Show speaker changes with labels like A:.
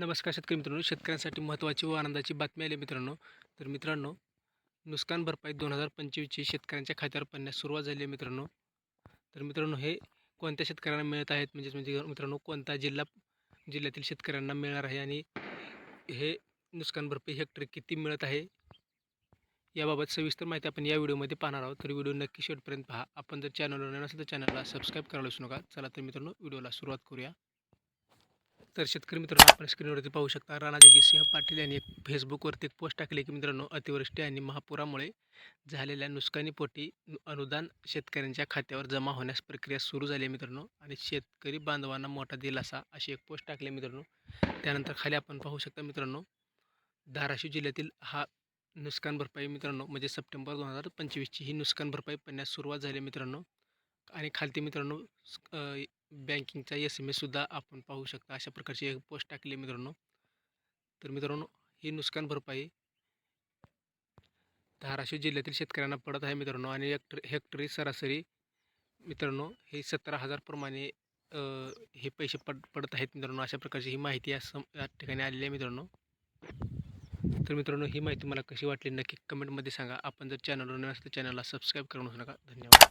A: नमस्कार शेतकरी मित्रांनो. शेतकऱ्यांसाठी महत्त्वाची व आनंदाची बातमी आली आहे मित्रांनो. तर मित्रांनो नुकसान भरपाई दोन हजार पंचवीसची शेतकऱ्यांच्या खात्यावर पडण्यास सुरुवात झाली आहे मित्रांनो. तर मित्रांनो हे कोणत्या शेतकऱ्यांना मिळत आहेत? म्हणजेच म्हणजे मित्रांनो कोणता जिल्हा जिल्ह्यातील शेतकऱ्यांना मिळणार आहे? आणि हे नुकसान भरपाई हेक्टरी किती मिळत आहे? याबाबत सविस्तर माहिती आपण या व्हिडिओमध्ये पाहणार आहोत. तर व्हिडिओ नक्की शेवटपर्यंत पहा. आपण जर चॅनलवर नसेल तर चॅनलला सबस्क्राईब करायला विसरू नका. चला तर मित्रांनो व्हिडिओला सुरुवात करूया. तर शेतकरी मित्रांनो आपण स्क्रीनवरती पाहू शकता राणा जगजितसिंह पाटील यांनी एक फेसबुकवरती एक पोस्ट टाकली की मित्रांनो अतिवृष्टी आणि महापुरामुळे झालेल्या नुकसानीपोटी अनुदान शेतकऱ्यांच्या खात्यावर जमा होण्यास प्रक्रिया सुरू झाली आहे मित्रांनो. आणि शेतकरी बांधवांना मोठा दिलासा अशी एक पोस्ट टाकली मित्रांनो. त्यानंतर खाली आपण पाहू शकता मित्रांनो धाराशिव जिल्ह्यातील हा नुकसान भरपाई मित्रांनो म्हणजे सप्टेंबर दोन हजार पंचवीसची ही नुकसान भरपाई पडण्यास सुरुवात झाली मित्रांनो. आणि खालती मित्रांनो बँकिंगचा एस एम एससुद्धा आपण पाहू शकता. अशा प्रकारची एक पोस्ट टाकली आहे मित्रांनो. तर मित्रांनो ही नुकसान भरपाई धाराशिव जिल्ह्यातील शेतकऱ्यांना पडत आहे मित्रांनो. आणि हेक्टर हेक्टरी सरासरी मित्रांनो हे सतरा हजारप्रमाणे हे पैसे पड पडत आहेत मित्रांनो. अशा प्रकारची ही माहिती या सम या ठिकाणी आलेली आहे मित्रांनो. तर मित्रांनो ही माहिती मला कशी वाटली नक्की कमेंटमध्ये सांगा. आपण जर चॅनलवर नसेल तर चॅनलला सबस्क्राईब करू नका. धन्यवाद.